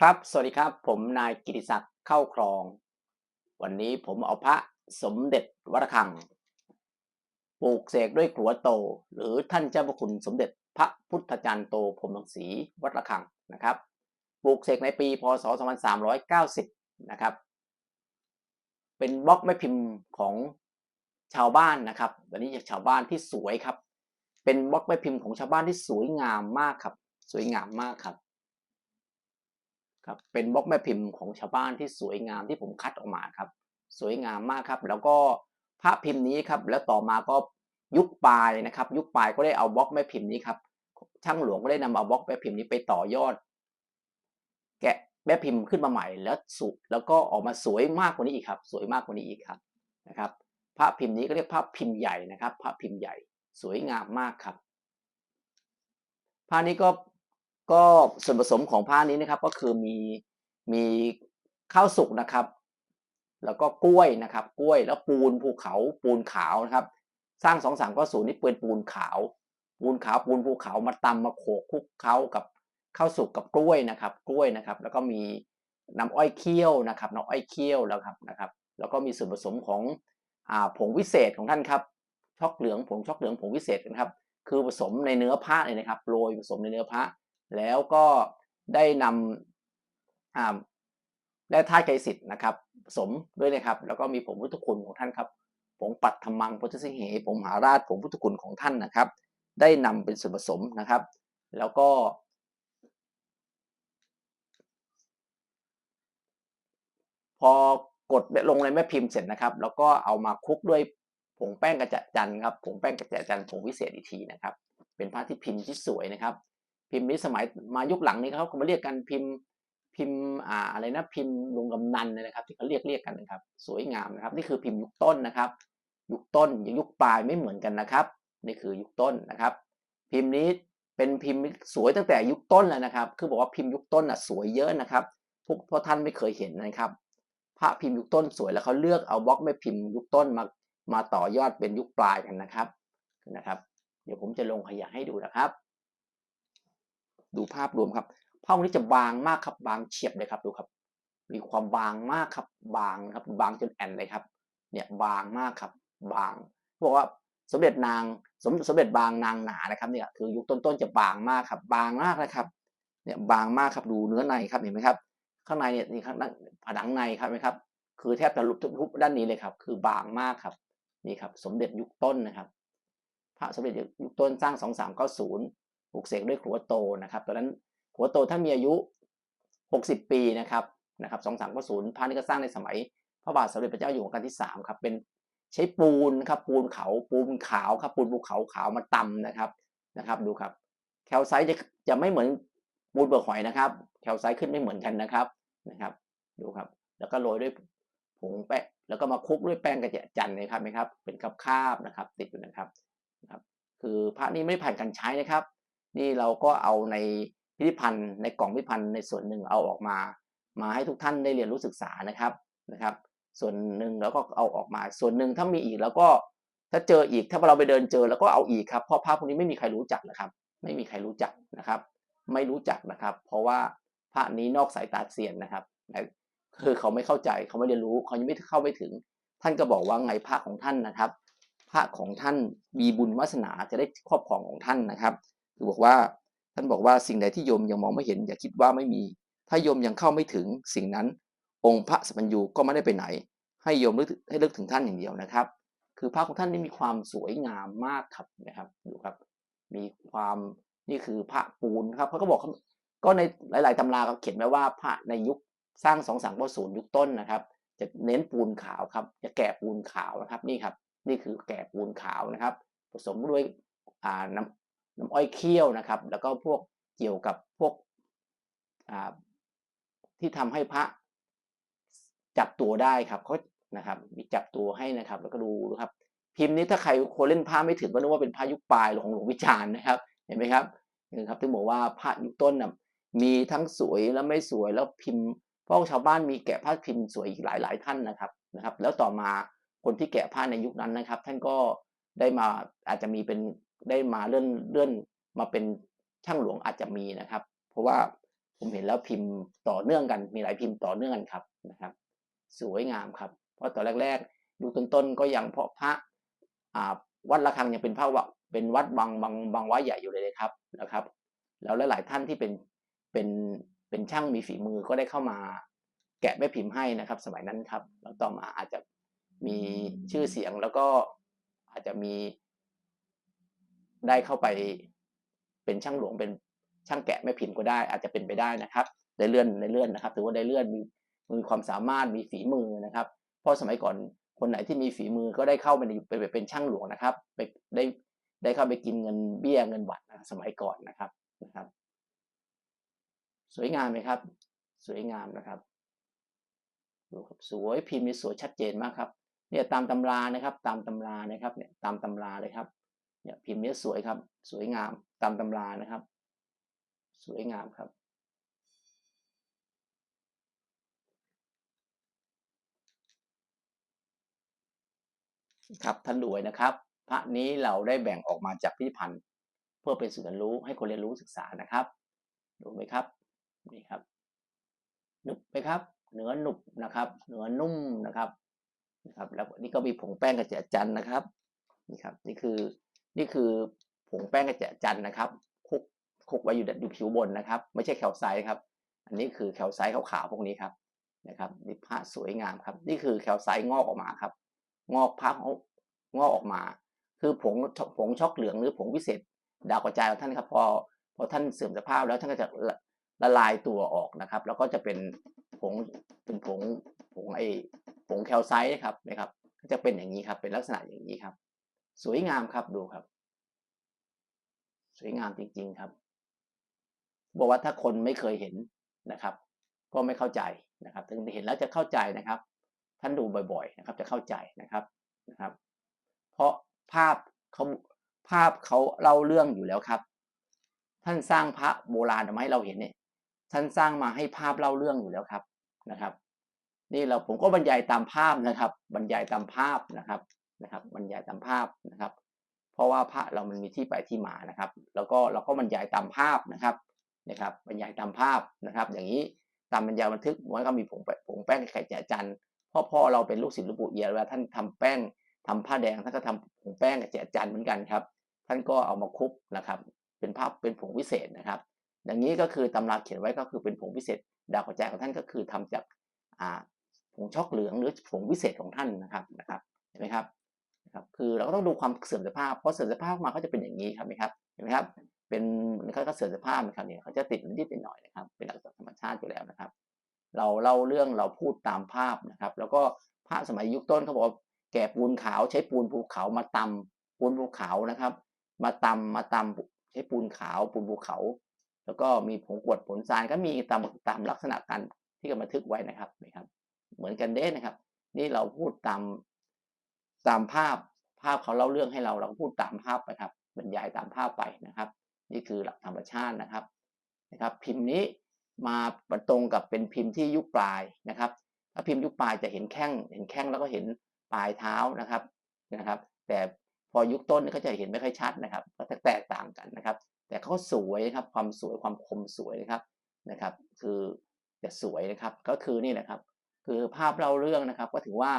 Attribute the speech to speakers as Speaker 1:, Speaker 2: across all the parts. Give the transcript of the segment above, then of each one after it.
Speaker 1: ครับ สวัสดีครับ ผมนายกิติศักดิ์เข้าครอง วันนี้ผมเอาพระสมเด็จวัดระฆัง ปลูกเสกด้วยกลัวโต หรือท่านเจ้าพระคุณสมเด็จพระพุทธจารย์โตพรหมรังสีวัดระฆังนะครับ ปลูกเสกในปี พศ 2390 นะครับ เป็นบล็อกแม่พิมพ์ของชาวบ้านนะครับวันนี้จากชาวบ้านที่สวยครับ เป็นบล็อกแม่พิมพ์ของชาวบ้านที่สวยงามมากครับ สวยงามมากครับ ครับเป็นบล็อกแม่พิมพ์ของชาวบ้านที่สวยงามที่ผมคัดออกมาครับ สวยงามมากครับ แล้วก็พระพิมพ์นี้ครับ แล้วต่อมาก็ยุคปลายนะครับ ยุคปลายก็ได้เอาบล็อกแม่พิมพ์นี้ครับช่างหลวงก็ได้นำเอาบล็อกแม่พิมพ์นี้ไปต่อยอด แกะแม่พิมพ์ขึ้นมาใหม่แล้วสุแล้วก็ออกมาสวยมากกว่านี้อีกครับ สวยมากกว่านี้อีกครับนะครับพระพิมพ์นี้ก็เรียกพระพิมพ์ใหญ่นะครับพระพิมพ์ใหญ่ สวยงามมากครับผ้านี้ก็ ก็ส่วนผสมของผ้านี้นะครับก็คือมีมีข้าวสุกนะครับ แล้วก็กล้วยนะครับ กล้วยแล้วปูนภูเขาปูนขาวนะครับ สร้างสองสามก็ศูนย์นี่เป็นปูนขาว ปูนขาวปูนภูเขามาตำมาโขกคลุกเคล้ากับข้าวสุกกับกล้วยนะครับ กล้วยนะครับ แล้วก็มีน้ำอ้อยเคี่ยวนะครับน้ำอ้อยเคี่ยวแล้วครับนะครับ แล้วก็มีส่วนผสมของอ่าผงวิเศษของท่านครับช็อกเหลืองผงช็อกเหลืองผงวิเศษนะครับ คือผสมในเนื้อผ้าเลยนะครับโรยผสมในเนื้อผ้า แล้วก็ได้นำได้ท่าตุไกรสิทธิ์นะครับ สมด้วยนะครับ แล้วก็มีผงพุทธคุณของท่านครับผงปัดธรรมังพุทธสิงเหผงมหาราชผงพุทธคุณของท่านนะครับ ได้นำเป็นส่วนผสมนะครับ แล้วก็ พอกดลงในแม่พิมพ์เสร็จนะครับ แล้วก็เอามาคลุกด้วยผงแป้งกระจะจันครับผงแป้งกระจะจันผงวิเศษอีกทีนะครับ เป็นผ้าที่พิมพ์ที่สวยนะครับ พิมพ์นี้สมัยมายุคหลังนี้เขาก็มาเรียกกันพิมพ์พิมพ์อ่าอะไรนะพิมพ์ลุงกำนันนะครับ ที่เขาเรียกเรียกกันนะครับ สวยงามนะครับ นี่คือพิมพ์ยุคต้นนะครับ ยุคต้นยุคปลายไม่เหมือนกันนะครับ นี่คือยุคต้นนะครับ พิมพ์นี้เป็นพิมพ์สวยตั้งแต่ยุคต้นแล้วนะครับ คือบอกว่าพิมพ์ยุคต้นอะสวยเยอะนะครับพวกพวกท่านไม่เคยเห็นนะครับ พระพิมพ์ยุคต้นสวยแล้วเขาเลือกเอาบล็อกแม่พิมพ์ยุคต้นมามาต่อยอดเป็นยุคปลายกันนะครับนะครับ เดี๋ยวผมจะลงขยะให้ดูนะครับ ดูภาพรวมครับผ้าวันนี้จะบางมากครับบางเฉียบเลยครับดูครับ มีความบางมากครับบางครับบางจนแอนเลยครับ เนี่ยบางมากครับบางบอกว่าสมเด็จนางสมสมเด็จบางนางหนานะครับเนี่ยคือยุคต้นๆจะบางมากครับ บางมากนะครับเนี่ยบางมากครับดูเนื้อในครับเห็นไหมครับ ข้างในเนี่ยนี่ครับผนังในครับไหมครับ คือแทบจะลุทุบด้านนี้เลยครับ คือบางมากครับนี่ครับ สมเด็จยุคต้นนะครับ พระสมเด็จยุคต้นสร้างสองสามเก้าศูนย์ ปลูกเสกด้วยขัวโตนะครับตอนนั้นขัวโตท่านมีอายุหกสิบปีนะครับนะครับสองสามก้าศูนย์พระนี่ก็สร้างในสมัย พระบาทสมเด็จพระเจ้าอยู่หัวรัชกาลที่สามครับเป็นใช้ปูนครับปูนเขาปูนขาวครับปูนภูเขาขาวมาตำนะครับนะครับ ดูครับ แคลไซต์จะจะไม่เหมือนปูนเปลือกหอยนะครับ แคลไซต์ขึ้นไม่เหมือนกันนะครับนะครับ ดูครับ แล้วก็โรยด้วยผงแป้งแล้วก็มาคลุกด้วยแป้งกระเจี๊ยจันนะครับไหมครับ เป็นคราบคาบนะครับ ติดอยู่นะครับนะครับ คือพระนี้ไม่ผ่านการใช้นะครับ นี่เราก็เอาในพิพิธภัณฑ์ในกล่องพิพิธภัณฑ์ในส่วนหนึ่งเอาออกมา มาให้ทุกท่านได้เรียนรู้ศึกษานะครับนะครับ ส่วนหนึ่งแล้วก็เอาออกมา ส่วนหนึ่งถ้ามีอีกแล้วก็ถ้าเจออีกถ้าเราไปเดินเจอแล้วก็เอาอีกครับเพราะพระพวกนี้ไม่มีใครรู้จักนะครับ ไม่มีใครรู้จักนะครับ ไม่รู้จักนะครับ เพราะว่าพระนี้นอกสายตาเซียนนะครับคือเขาไม่เข้าใจเขาไม่เรียนรู้เขายังไม่เข้าไปถึง ท่านก็บอกว่าไงพระของท่านนะครับพระของท่านมีบุญวาสนาจะได้ครอบครองของท่านนะครับ คือบอกว่าท่านบอกว่าสิ่งใดที่โยมยังมองไม่เห็น อย่าคิดว่าไม่มี ถ้าโยมยังเข้าไม่ถึงสิ่งนั้น องค์พระสัมปัญญูก็ไม่ได้ไปไหน ให้โยมนึกให้ลิกถึงท่านอย่างเดียวนะครับ คือพระของท่านนี่มีความสวยงามมากครับนะครับดูครับ มีความนี่คือพระปูนครับเขาก็บอกก็ในหลาย ๆตำราเขาเขียนไว้ว่าพระในยุคสร้างสองสามศูนย์ยุคต้นนะครับ จะเน้นปูนขาวครับ จะแกะปูนขาวนะครับนี่ครับ นี่คือแกะปูนขาวนะครับ ผสมด้วยอ่าน้ำ น้ำอ้อยเคี่ยวนะครับ แล้วก็พวกเกี่ยวกับพวกที่ทำให้พระจับตัวได้ครับเขานะครับมีจับตัวให้นะครับ แล้วก็ดูนะครับ พิมพ์นี้ถ้าใครคนเล่นผ้าไม่ถึงก็นึกว่าเป็นผ้ายุคปลายของหลวงวิจารณ์นะครับ เห็นไหมครับนี่ครับที่บอกว่าผ้ายุคต้นนะมีทั้งสวยและไม่สวยแล้วพิมพ์พราะชาวบ้านมีแกะผ้าพิมพ์สวยอีกหลายหลายท่านนะครับนะครับ แล้วต่อมาคนที่แกะผ้าในยุคนั้นนะครับ ท่านก็ได้มาอาจจะมีเป็น ได้มาเลื่อนเลื่อนมาเป็นช่างหลวงอาจจะมีนะครับ เพราะว่าผมเห็นแล้วพิมพ์ต่อเนื่องกัน มีหลายพิมพ์ต่อเนื่องกันครับนะครับ สวยงามครับ เพราะตอนแรกๆดูต้นๆก็ยังเพราะพระอ่าวัดระฆังยังเป็นพระวัดเป็นวัดบางบางบางวัดใหญ่อยู่เลยนะครับนะครับ แล้วหลายๆท่านที่เป็นเป็นเป็นช่างมีฝีมือก็ได้เข้ามาแกะแม่พิมพ์ให้นะครับ สมัยนั้นครับ แล้วต่อมาอาจจะมีชื่อเสียงแล้วก็อาจจะมี ได้เข้าไปเป็นช่างหลวงเป็นช่างแกะแม่พิมพ์ก็ได้ อาจจะเป็นไปได้นะครับได้เลื่อนได้เลื่อนนะครับถือว่าได้เลื่อนมีมีความสามารถมีฝีมือนะครับ เพราะสมัยก่อนคนไหนที่มีฝีมือก็ได้เข้าไปไปเป็นช่างหลวงนะครับไปได้ได้เข้าไปกินเงินเบี้ยเงินบัตรนะสมัยก่อนนะครับนะครับ สวยงามไหมครับ สวยงามนะครับดูครับสวยพิมพ์มีสวยชัดเจนมากครับเนี่ยตามตำรานะครับ ตามตำรานะครับเนี่ยตามตำราเลยครับ เนี่ยพิมพ์นี้สวยครับ สวยงามตามตำรานะครับ สวยงามครับ ครับท่านดูไว้นะครับ พระนี้เราได้แบ่งออกมาจากพิพิธภัณฑ์ เพื่อเป็นสื่อเรียนรู้ให้คนเรียนรู้ศึกษานะครับดูไหมครับนี่ครับหนุบไหมครับ เนื้อหนุบนะครับ เนื้อนุ่มนะครับนะครับ แล้วนี่ก็มีผงแป้งกระเจี๊ยจันนะครับนี่ครับ นี่คือ นี่คือผงแป้งกระจจันนะครับคุกคุกไว้อยู่อยู่ผิวบนนะครับ ไม่ใช่แคลไซต์ครับ อันนี้คือแคลไซต์ขาวๆพวกนี้ครับนะครับนี่ผ้าสวยงามครับ นี่คือแคลไซต์งอกออกมาครับ งอกผ้างอกออกมา คือผงผงช็อกเหลืองหรือผงพิเศษ ดาวกระจายของท่านครับพอพอท่านเสื่อมสภาพแล้วท่านก็จะละละลายตัวออกนะครับ แล้วก็จะเป็นผงเป็นผงผงไอผงแคลไซต์นะครับนะครับ ก็จะเป็นอย่างนี้ครับเป็นลักษณะอย่างนี้ครับ สวยงามครับดูครับ สวยงามจริง ๆครับ บอกว่าถ้าคนไม่เคยเห็นนะครับ ก็ไม่เข้าใจนะครับถึงเห็นแล้วจะเข้าใจนะครับ ท่านดูบ่อย ๆ นะครับ จะเข้าใจนะครับนะครับ เพราะภาพเขาภาพเขาเล่าเรื่องอยู่แล้วครับ ท่านสร้างพระโบราณมาให้เราเห็นเนี่ย ท่านสร้างมาให้ภาพเล่าเรื่องอยู่แล้วครับนะครับ นี่เราผมก็บรรยายตามภาพนะครับ บรรยายตามภาพนะครับ นะครับบรรยายตามภาพนะครับ เพราะว่าพระเรามันมีที่ไปที่มานะครับ แล้วก็เราก็บรรยายตามภาพนะครับนะครับ บรรยายตามภาพนะครับ อย่างนี้ตามบรรยายบันทึกมันก็มีผงผงแป้งไข่แจจันพ่อพ่อเราเป็นลูกศิษย์หลวงปู่เอียเวลาท่านทำแป้งทำผ้าแดงท่านก็ทำผงแป้งกับแจจันเหมือนกันครับ ท่านก็เอามาคลุกนะครับ เป็นภาพเป็นผงวิเศษนะครับ อย่างนี้ก็คือตำราเขียนไว้ก็คือเป็นผงวิเศษ ดาวกระจายของท่านก็คือทำจากผงช็อกเหลืองหรือผงวิเศษของท่านนะครับนะครับเห็นไหมครับ นะครับคือเราก็ต้องดูความเสื่อมสภาพเพราะเสื่อมสภาพมาก็จะเป็นอย่างนี้ครับไหมครับเห็นไหมครับเป็นเขาก็เสื่อมสภาพนะครับเนี่ยเขาจะติดนิดหน่อยนะครับเป็นหลักธรรมชาติอยู่แล้วนะครับ เราเล่าเรื่องเราพูดตามภาพนะครับ แล้วก็พระสมัยยุคต้นเขาบอกแก่ปูนขาวใช้ปูนภูเขามาตำปูนภูเขานะครับ มาตำมาตำใช้ปูนขาวปูนภูเขา แล้วก็มีผงกวดผลทรายก็มีตามตามลักษณะการที่กำบันทึกไว้นะครับนะครับ เหมือนกันเด้นะครับ นี่เราพูดตาม ตามภาพภาพเขาเล่าเรื่องให้เราเราก็พูดตามภาพไปครับบรรยายตามภาพไปนะครับ นี่คือหลักธรรมชาตินะครับนะครับ พิมพ์นี้มาตรงกับเป็นพิมพ์ที่ยุคปลายนะครับถ้าพิมพ์ยุคปลายจะเห็นแข้งเห็นแข้งแล้วก็เห็นปลายเท้านะครับนะครับ แต่พอยุคต้นเขาจะเห็นไม่ค่อยชัดนะครับก็แตกต่างกันนะครับ แต่เขาสวยครับความสวยความคมสวยนะครับนะครับ คือจะสวยนะครับก็คือนี่นะครับ คือภาพเล่าเรื่องนะครับ ก็ถือว่า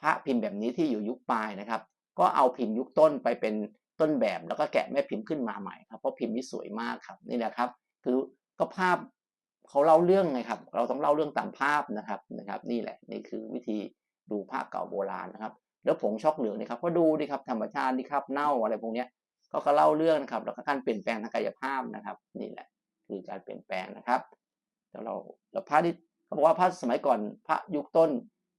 Speaker 1: พระพิมพ์แบบนี้ที่อยู่ยุคปลายนะครับ ก็เอาพิมพ์ยุคต้นไปเป็นต้นแบบแล้วก็แกะแม่พิมพ์ขึ้นมาใหม่ครับเพราะพิมพ์นี้สวยมากครับนี่นะครับ คือก็ภาพเขาเล่าเรื่องไงครับ เราต้องเล่าเรื่องตามภาพนะครับนะครับ นี่แหละนี่คือวิธีดูภาพเก่าโบราณนะครับ แล้วผงช็อกเหลืองนี่ครับก็ดูดิครับธรรมชาตินี่ครับเน่าอะไรพวกนี้ก็เขาเล่าเรื่องนะครับ แล้วก็การเปลี่ยนแปลงทางกายภาพนะครับ นี่แหละ คือการเปลี่ยนแปลงนะครับแล้วเราแล้วพระที่เขาบอกว่าพระสมัยก่อนพระยุคต้น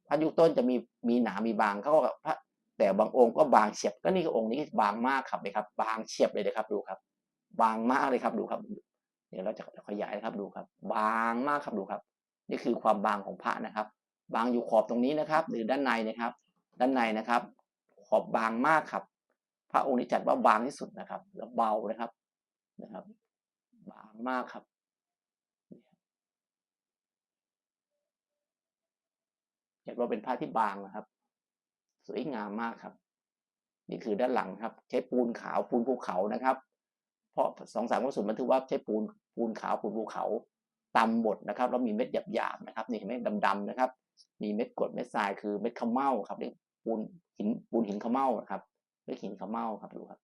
Speaker 1: พระยุคต้นจะมีมีหนามีบางเขาก็พระแต่บางองค์ก็บางเฉียบก็นี่ก็องค์นี้บางมากครับเลยครับ บางเฉียบเลยนะครับดูครับ บางมากเลยครับดูครับ เดี๋ยวเราจะขยายนะครับดูครับ บางมากครับดูครับ นี่คือความบางของพระนะครับ บางอยู่ขอบตรงนี้นะครับ หรือด้านในนะครับ ด้านในนะครับ ขอบบางมากครับ พระองค์นี้จัดว่าบางที่สุดนะครับ แล้วเบานะครับนะครับ บางมากครับ จัดว่าเป็นผ้าที่บางนะครับ สวยงามมากครับ นี่คือด้านหลังครับ ใช้ปูนขาวปูนภูเขานะครับ เพราะสองสามวัสดุบันทึกว่าใช้ปูนปูนขาวปูนภูเขาตำบดนะครับแล้วมีเม็ดหยาบๆนะครับนี่เห็นไหมดำๆนะครับ มีเม็ดกรดเม็ดทรายคือเม็ดขมเมาครับเรียกปูนหินปูนหินขมเมาครับเรียกหินขมเมาครับดูครับ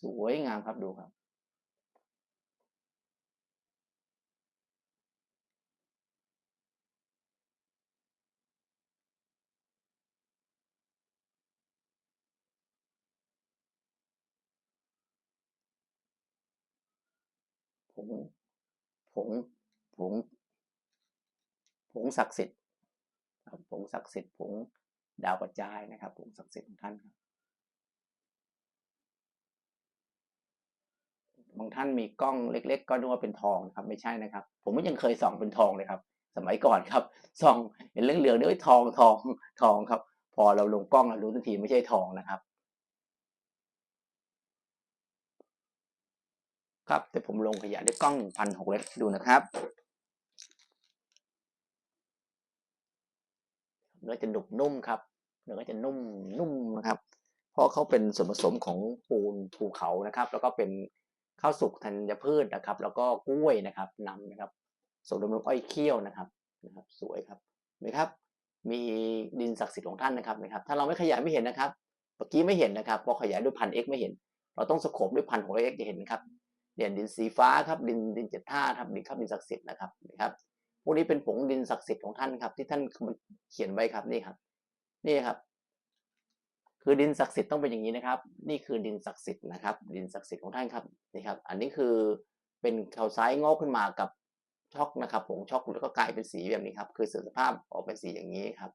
Speaker 1: สวยงามครับดูครับ ผง ผง ผง ผงศักดิ์สิทธิ์ครับผงศักดิ์สิทธิ์ผงดาวกระจายนะครับผงศักดิ์สิทธิ์ของท่านครับบางท่านมีกล้องเล็ก ๆ ก็นึกว่าเป็นทองนะครับ ไม่ใช่นะครับ ผมก็ยังเคยส่องเป็นทองเลยครับ สมัยก่อนครับส่องเห็นเหลืองๆนึกว่ทองทองทองครับ พอเราลงกล้องเรารู้ทันทีไม่ใช่ทองนะครับ ครับแต่ผมลงขยะด้วยกล้องพันหกเลดูนะครับเนื้อจะหนุบนุ่มครับเนื้อจะนุ่มนุ่มนะครับ เพราะเขาเป็นส่วนผสมของปูนภูเขานะครับ แล้วก็เป็นข้าวสุกธัญพืชนะครับ แล้วก็กล้วยนะครับนำนะครับส่วนรวมๆอ้อยเคี่ยวนะครับนะครับ สวยครับนไหมครับ มีดินศักดิ์สิทธิ์ของท่านนะครับนะครับ ถ้าเราไม่ขยายไม่เห็นนะครับเมื่อกี้ไม่เห็นนะครับ พอขยายด้วยพันเอ็กไม่เห็น เราต้องสโคบด้วยพันของเอ็กจะเห็นนะครับ เด่นดินสีฟ้าครับดินดินเจ็ดท่าครับดินครับดินศักดิ์สิทธิ์นะครับนะครับพวกนี้เป็นผงดินศักดิ์สิทธิ์ของท่านครับ ที่ท่านเขียนไว้ครับนี่ครับ นี่ครับ คือดินศักดิ์สิทธิ์ต้องเป็นอย่างนี้นะครับ นี่คือดินศักดิ์สิทธิ์นะครับ ดินศักดิ์สิทธิ์ของท่านครับนี่ครับ อันนี้คือเป็นเขาซ้ายงอกขึ้นมากับช็อกนะครับผงช็อกแล้วก็กลายเป็นสีแบบนี้ครับ คือเสื่อมสภาพออกเป็นสีอย่างนี้ครับ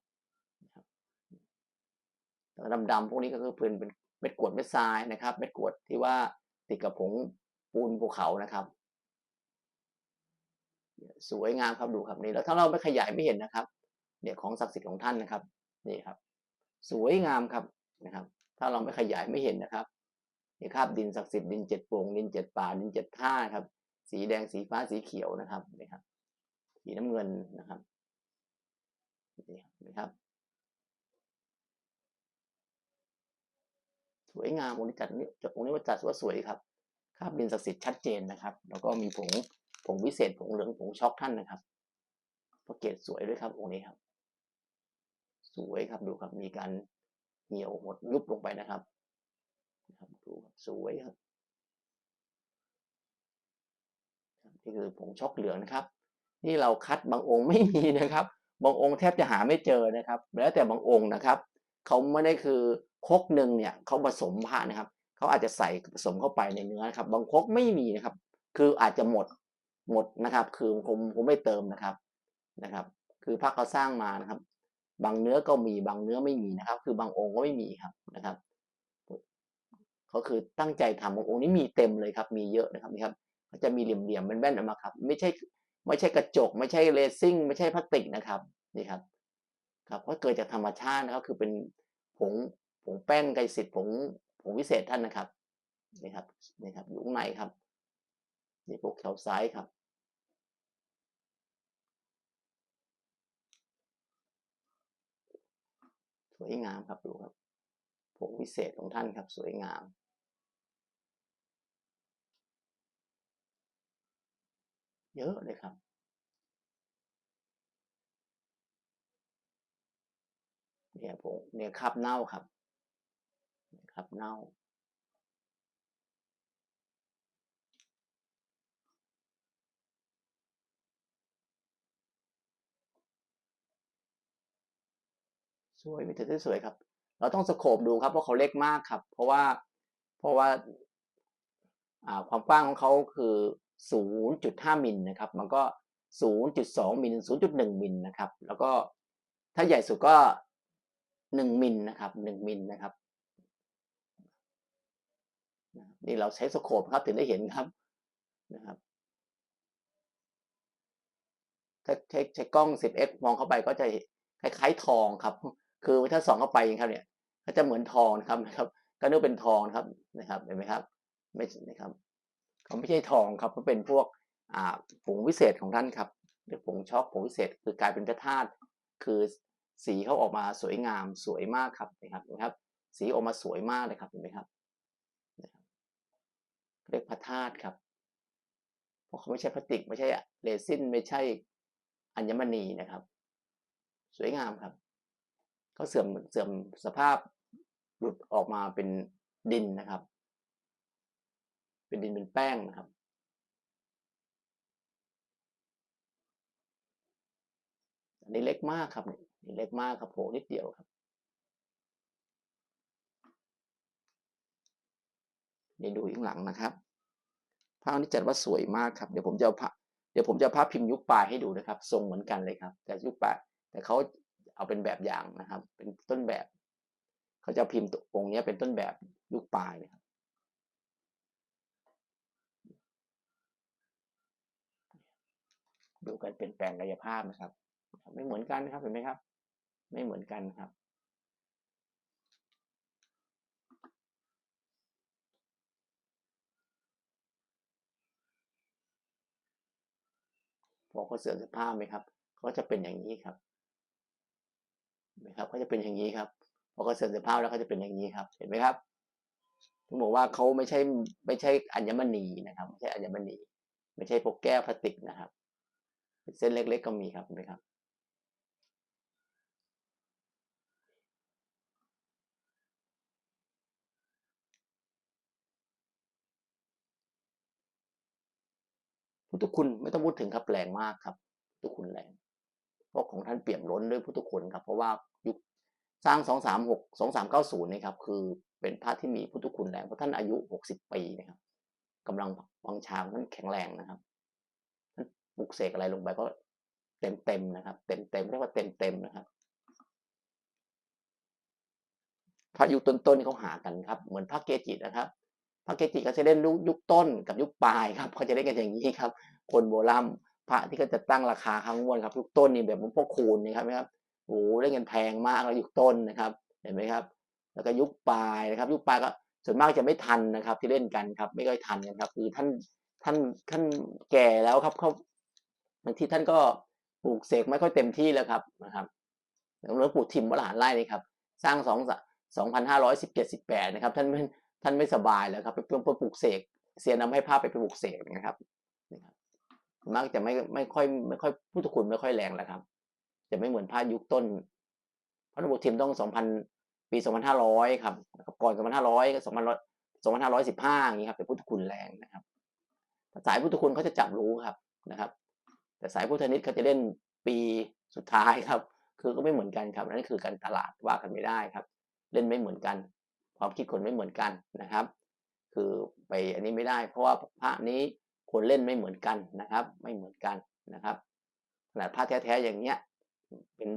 Speaker 1: ดำๆพวกนี้ก็คือเป็นเป็นเม็ดกรวดเม็ดทรายนะครับ เม็ดกรวดที่ว่าติดกับผง ปูนภูเขานะครับ สวยงามครับดูครับนี่แล้วถ้าเราไปขยายไม่เห็นนะครับเนี่ยของศักดิ์สิทธิ์ของท่านนะครับนี่ครับ สวยงามครับนะครับ ถ้าเราไม่ขยายไม่เห็นนะครับนี่ครับดินศักดิ์สิทธิ์ดินเจ็ดโป่งดินเจ็ดป่าดินเจ็ดท่าครับ สีแดงสีฟ้าสีเขียวนะครับนี่ครับ สีน้ำเงินนะครับนี่นะครับสวยงามองค์นี้จัดนี่องค์นี้ว่าจัดว่าสวยครับ คราบดินศักดิ์สิทธิ์ชัดเจนนะครับ แล้วก็มีผงผงวิเศษผงเหลืองผงช็อกท่านนะครับพระเกศสวยด้วยครับองค์นี้ครับ สวยครับดูครับมีการเหี่ยวหดยุบลงไปนะครับนะครับดูครับสวยครับนี่คือผงช็อกเหลืองนะครับ นี่เราคัดบางองค์ไม่มีนะครับ บางองค์แทบจะหาไม่เจอนะครับ แล้วแต่บางองค์นะครับเขาไม่ได้คือคกหนึ่งเนี่ยเขาผสมผ้านะครับ เขาอาจจะใส่ผสมเข้าไปในเนื้อนะครับ บางครกไม่มีนะครับ คืออาจจะหมดหมดนะครับ คือผมผมไม่เติมนะครับนะครับ คือพระเขาสร้างมานะครับ บางเนื้อก็มีบางเนื้อไม่มีนะครับ คือบางองค์ก็ไม่มีครับนะครับเขาคือตั้งใจทำบางองค์นี้มีเต็มเลยครับ มีเยอะนะครับนี่ครับเขาจะมีเหลี่ยมๆเป็นแว่นออกมาครับ ไม่ใช่ไม่ใช่กระจก ไม่ใช่เลซิ่ง ไม่ใช่พลาสติกนะครับนี่ครับ ครับเพราะเกิดจากธรรมชาตินะครับคือเป็นผงผงแป้งไกสิทธิ์ผง ผงวิเศษท่านนะครับนี่ครับนี่ครับ อยู่ข้างในครับนี่พวกแถวซ้ายครับ สวยงามครับดูครับผงวิเศษของท่านครับ สวยงามเยอะเลยครับ เนี่ยผงเนี่ยคราบเน่าครับ คราบเน่าสวยมีแต่ที่สวยครับ เราต้องสโคบดูครับเพราะเขาเล็กมากครับ เพราะว่าเพราะว่าความกว้างของเขาคือ 0.5 มิลนะครับ มันก็ 0.2 มิล 0.1 มิลนะครับ แล้วก็ถ้าใหญ่สุดก็ 1 มิลนะครับ 1 มิลนะครับ นี่เราใช้สโคปครับถึงได้เห็นครับนะครับถ้าใช้ใช้กล้อง 10x มองเข้าไปก็จะคล้ายๆทองครับ คือถ้าส่องเข้าไปครับเนี่ยก็จะเหมือนทองนะครับนะครับก็นึกเป็นทองครับนะครับเห็นไหมครับ ไม่นะครับเขาไม่ใช่ทองครับมันเป็นพวกอ่าผงวิเศษของท่านครับหรือผงช็อกผงวิเศษ คือกลายเป็นพระธาตุคือสีเขาออกมาสวยงามสวยมากครับนะครับนะครับ สีออกมาสวยมากเลยครับเห็นไหมครับ เรียกพระธาตุครับเพราะเขาไม่ใช่พลาสติก ไม่ใช่เรซินไม่ใช่อัญมณีนะครับ สวยงามครับเขาเสื่อมเสื่อมสภาพหลุดออกมาเป็นดินนะครับ เป็นดินเป็นแป้งนะครับอันนี้เล็กมากครับนี่นี่เล็กมากครับโผล่นิดเดียวครับ นี่ดูข้างหลังนะครับภาพนี้จัดว่าสวยมากครับเดี๋ยวผมจะเอาเดี๋ยวผมจะภาพพิมพ์ยุคปลายให้ดูนะครับ ทรงเหมือนกันเลยครับ แต่ยุคปลายแต่เขาเอาเป็นแบบอย่างนะครับ เป็นต้นแบบเขาจะพิมพ์ตัวองค์นี้เป็นต้นแบบยุคปลายนะครับดูการเปลี่ยนแปลงกายภาพนะครับ ไม่เหมือนกันนะครับเห็นไหมครับ ไม่เหมือนกันครับ บอเขาเสื่อมสภาพไหมครับเขาจะเป็นอย่างนี้ครับเห็นไหมครับเขาจะเป็นอย่างนี้ครับพอเขาเสื่อมสภาพแล้วเขาจะเป็นอย่างนี้ครับ เห็นไหมครับถึงบอกว่าเขาไม่ใช่ไม่ใช่อัญมณีนะครับ ไม่ใช่อัญมณี ไม่ใช่พวกแก้วพลาสติกนะครับ เส้นเล็ก ๆ ก็มีครับเห็นไหมครับ พุทธคุณไม่ต้องพูดถึงครับแรงมากครับพุทธคุณแรง เพราะของท่านเปี่ยมล้นด้วยพุทธคุณครับ เพราะว่ายุคสร้างสองสามหกสองสามเก้าศูนย์นี่ครับคือเป็นพระที่มีพุทธคุณแรงเพราะท่านอายุหกสิบปีนะครับกำลังวังชาของท่านแข็งแรงนะครับท่านปลุกเสกอะไรลงไปก็เต็มเต็มนะครับ เต็มเต็มเรียกว่าเต็มเต็มนะครับพระอยุคต้นๆนี่เขาหากันครับ เหมือนพระเกจินะครับ พระเกจิก็จะเล่นยุคต้นกับยุคปลายครับเขาจะเล่นกันอย่างนี้ครับ คนโบราณพระที่ก็จะตั้งราคาครั้งวนครับยุคต้นนี่แบบหลวงพ่อคูณนี่ครับไหมครับโอ้โหเล่นกันแพงมากแล้วยุคต้นนะครับ เห็นไหมครับ แล้วก็ยุคปลายนะครับ ยุคปลายก็ส่วนมากจะไม่ทันนะครับ ที่เล่นกันครับ ไม่ค่อยทันกันครับ คือท่านท่านท่านแก่แล้วครับเขาบางทีท่านก็ปลูกเสกไม่ค่อยเต็มที่แล้วครับนะครับหลวงปู่ทิมวรหารไร่นี่ครับ สร้างสองสองพันห้าร้อยสิบเจ็ดสิบแปดนะครับ ท่านไม่ ท่านไม่สบายแล้วครับไปไปปลูกเสกเสียนำให้ภาพไปปลูกเสกนะครับนะครับมักจะไม่ไม่ค่อยไม่ค่อยพุทธคุณไม่ค่อยแรงแล้วครับ จะไม่เหมือนพระยุคต้นพระหลวงปู่ทิมต้องสองพันปีสองพันห้าร้อยครับ ก่อนสองพันห้าร้อยสองพันร้อยสองพันห้าร้อยสิบห้าอย่างนี้ครับเป็นพุทธคุณแรงนะครับสายพุทธคุณเขาจะจับรู้ครับนะครับ แต่สายพุทธนิตเขาจะเล่นปีสุดท้ายครับ คือก็ไม่เหมือนกันครับนั่นคือการตลาดว่ากันไม่ได้ครับ เล่นไม่เหมือนกัน ความคิดคนไม่เหมือนกันนะครับ คือไปอันนี้ไม่ได้ เพราะว่าพระนี้คนเล่นไม่เหมือนกันนะครับ ไม่เหมือนกันนะครับขนาดพระแท้ๆอย่างเนี้ยเป็น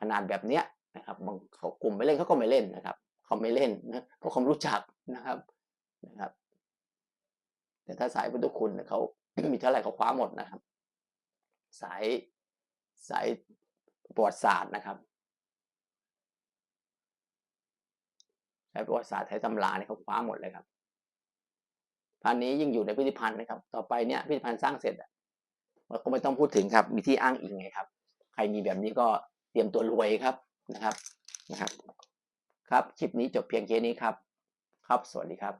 Speaker 1: ขนาดแบบเนี้ยนะครับบางเขากลุ่มไม่เล่นเขาก็ไม่เล่นนะครับ เขาไม่เล่นนะเพราะเขารู้จักนะครับนะครับ แต่ถ้าสายพุทธคุณเขามีเท่าไหร่เขาคว้าหมดนะครับ สายสายประวัติศาสตร์นะครับ ใช้ประวัติศาสตร์ไทยตำราเนี่ยเขาคว้าหมดเลยครับพันนี้ยิ่งอยู่ในพิพิธภัณฑ์นะครับ ต่อไปเนี่ยพิพิธภัณฑ์สร้างเสร็จอะเราก็ไม่ต้องพูดถึงครับ มีที่อ้างอิงไงครับ ใครมีแบบนี้ก็เตรียมตัวรวยครับนะครับนะครับ ครับคลิปนี้จบเพียงแค่นี้ครับ ครับสวัสดีครับ